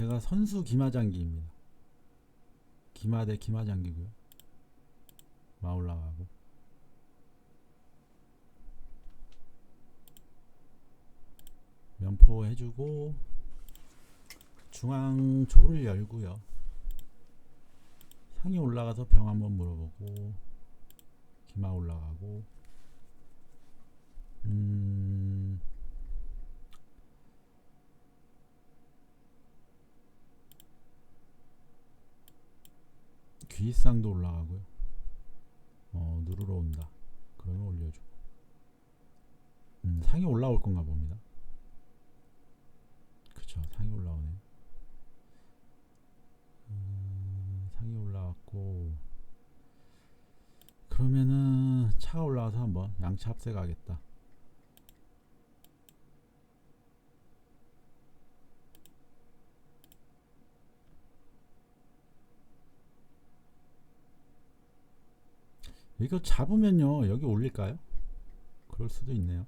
제가 선수 기마장기입니다. 기마 대 기마장기고요. 마 올라가고. 면포 해주고 중앙 조를 열고요. 상이 올라가서 병 한번 물어보고 기마 올라가고 음 귀상도 올라가고요. 어 누르러 온다. 그러면 올려주고 음, 상이 올라올 건가 봅니다. 그쵸 상이 올라오네. 음, 상이 올라왔고 그러면은 차가 올라와서 한번 양차 합세 가겠다. 이거 잡으면요 여기 올릴까요? 그럴 수도 있네요.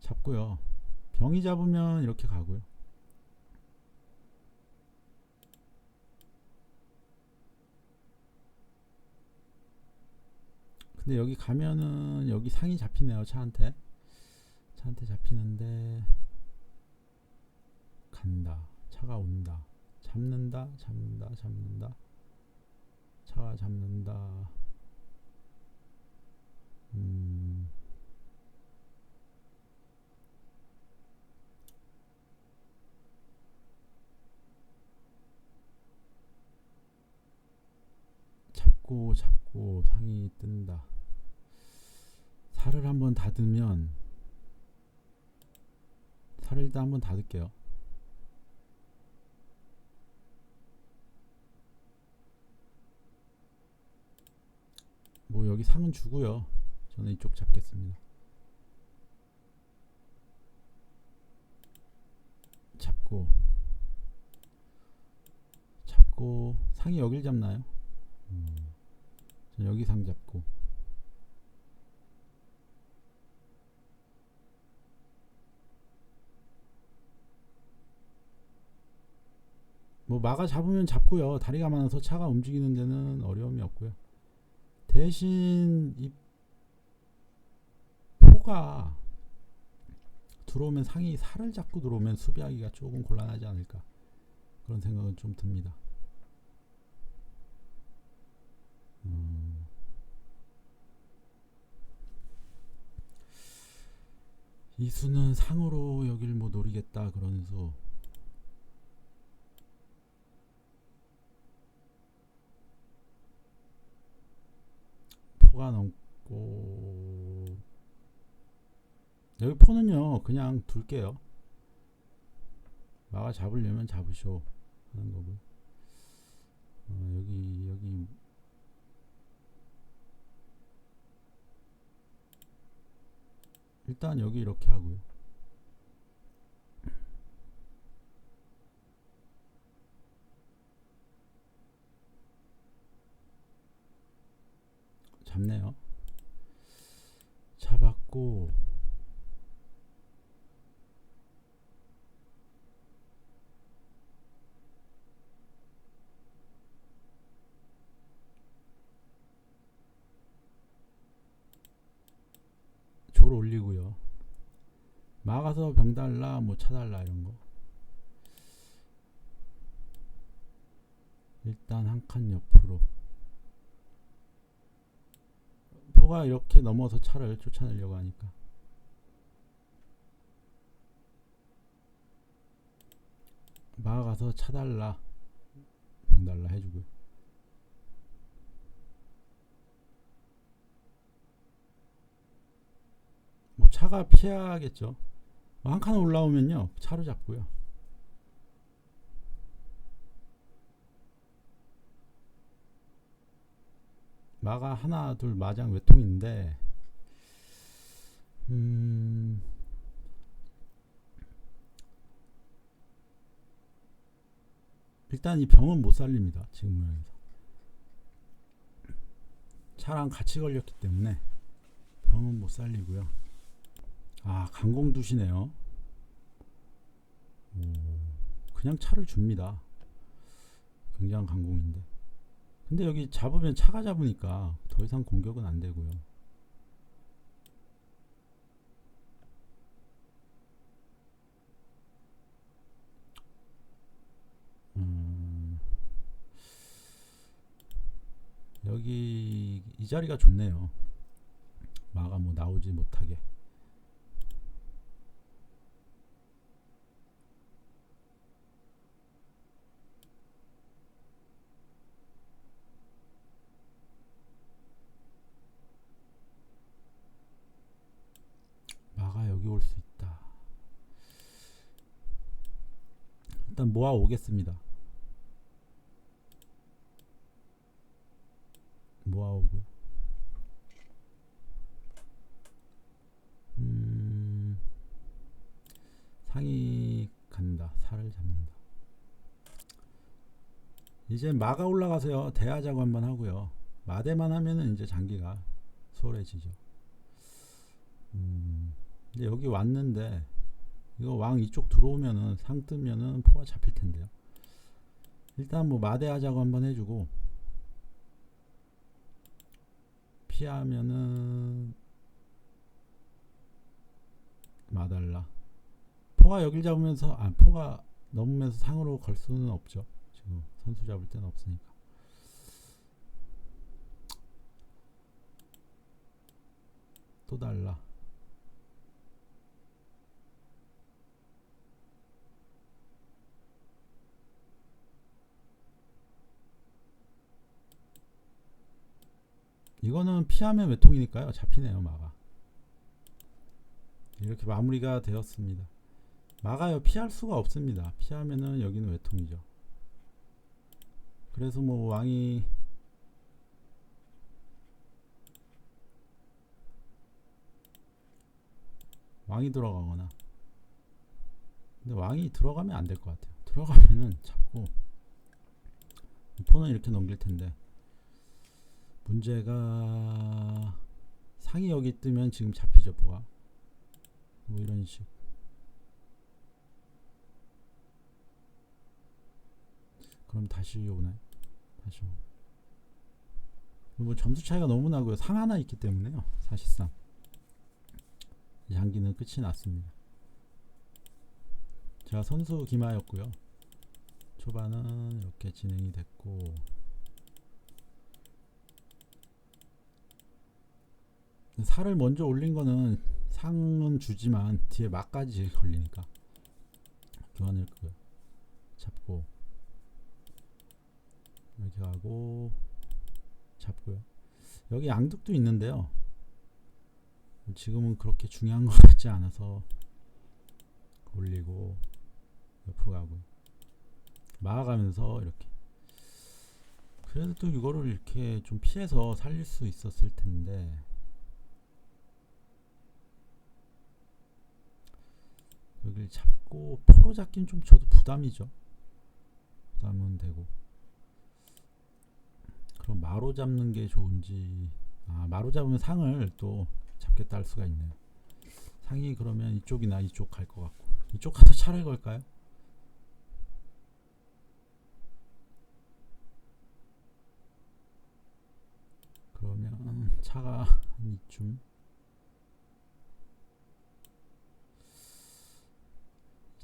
잡고요. 병이 잡으면 이렇게 가고요. 근데 여기 가면은 여기 상이 잡히네요 차한테 차한테 잡히는데 간다 차가 온다 잡는다 잡는다 잡는다 차가 잡는다. 음. 잡고 잡고 상이 뜬다. 살을 한번 닫으면 살을 일단 한번 닫을게요 뭐 여기 상은 주고요. 저는 이쪽 잡겠습니다. 잡고. 잡고. 상이 여길 잡나요? 음, 저 여기 상 잡고. 뭐 마가 잡으면 잡고요. 다리가 많아서 차가 움직이는 데는 어려움이 없고요 대신 이 포가 들어오면 상이 살을 잡고 들어오면 수비하기가 조금 곤란하지 않을까 그런 생각은 좀 듭니다. 음. 이 수는 상으로 여길 뭐 노리겠다 그런 수. 포가 넘고 여기 포는요 그냥 둘게요. 마가 잡으려면 잡으쇼 하는 거고. 어, 여기 여기 일단 여기 이렇게 하고요. 잡네요. 잡았고 조를 올리고요. 막아서 병 달라, 뭐 차달라 이런 거. 일단 한 칸 옆으로. 포가 이렇게 넘어서 차를 쫓아내려고 하니까. 막아서 차달라, 병 달라 해주고요. 뭐 차가 피하겠죠. 한 칸 올라오면요 차로 잡고요. 마가 하나 둘 마장 외통인데 음 일단 이 병은 못 살립니다 지금 모양에서 차랑 같이 걸렸기 때문에 병은 못 살리고요 아 강공 두시네요 그냥 차를 줍니다. 굉장한 강공인데. 근데 여기 잡으면 차가 잡으니까 더 이상 공격은 안 되고요. 음, 여기 이 자리가 좋네요. 마가 뭐 나오지 못하게. 마가 여기 올 수 있다. 일단 모아 오겠습니다. 모아 오고요. 음, 상이 간다. 살을 잡는다. 이제 마가 올라가서요. 대하자고 한번 하고요. 마대만 하면은 이제 장기가 소홀해지죠. 음, 이제 여기 왔는데 이거 왕 이쪽 들어오면은 상 뜨면은 포가 잡힐 텐데요. 일단 뭐 마대하자고 한번 해주고 피하면은 마달라 포가 여길 잡으면서 아 포가 넘으면서 상으로 걸 수는 없죠. 지금 선수 잡을 때는 없으니까. 또 달라. 이거는 피하면 외통이니까요. 잡히네요, 마가. 이렇게 마무리가 되었습니다. 마가요 피할 수가 없습니다. 피하면은 여기는 외통이죠. 그래서 뭐 왕이 왕이 들어가거나 근데 왕이 들어가면 안 될 것 같아요. 들어가면은 잡고 포는 이렇게 넘길 텐데 문제가 상이 여기 뜨면 지금 잡히죠 포가 뭐 이런 식 그럼 다시 오나요? 다시 오. 뭐 점수 차이가 너무 나고요. 상 하나 있기 때문에요 사실상. 이 장기는 끝이 났습니다. 제가 선수 기마였고요. 초반은 이렇게 진행이 됐고 살을 먼저 올린 거는 상은 주지만 뒤에 막까지 걸리니까 교환을 그 잡고 이렇게 가고 잡고요. 여기 양득도 있는데요. 지금은 그렇게 중요한 것 같지 않아서 올리고 옆으로 가고요. 막아가면서 이렇게 그래도 또 이거를 이렇게 좀 피해서 살릴 수 있었을 텐데 여기를 잡고 포로 잡긴 좀 저도 부담이죠. 부담은 되고. 그럼 마로 잡는 게 좋은지 아 마로 잡으면 상을 또 잡겠다 할 수가 있네요. 상이 그러면 이쪽이나 이쪽 갈 것 같고 이쪽 가서 차를 걸까요? 그러면 차가 한 이쯤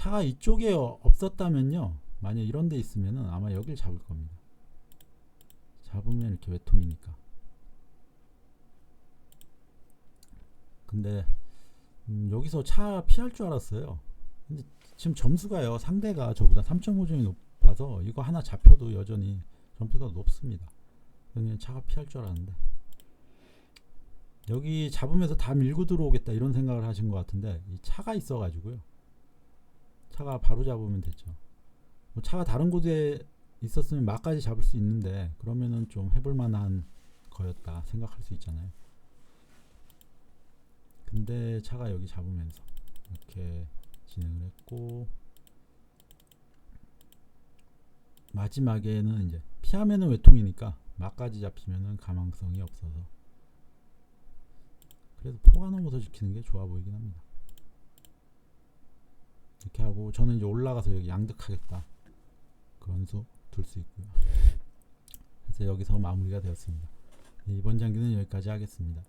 차가 이쪽에 어- 없었다면요. 만약 이런 데 있으면은 아마 여길 잡을 겁니다. 잡으면 이렇게 외통이니까. 근데 음, 여기서 차 피할 줄 알았어요. 근데 지금 점수가요. 상대가 저보다 3.5점이 높아서 이거 하나 잡혀도 여전히 점수가 높습니다. 그냥 차가 피할 줄 알았는데 여기 잡으면서 다 밀고 들어오겠다 이런 생각을 하신 것 같은데 이 차가 있어가지고요. 차가 바로 잡으면 됐죠. 뭐 차가 다른 곳에 있었으면 막까지 잡을 수 있는데 그러면은 좀 해볼 만한 거였다 생각할 수 있잖아요. 근데 차가 여기 잡으면서 이렇게 진행을 했고 마지막에는 이제 피하면은 외통이니까 막까지 잡히면은 가망성이 없어서 그래도 포가 넘어서 지키는 게 좋아 보이긴 합니다. 이렇게 하고 저는 이제 올라가서 여기 양득하겠다 그런 수 둘 수 있고요. 그래서 여기서 마무리가 되었습니다. 네, 이번 장기는 여기까지 하겠습니다.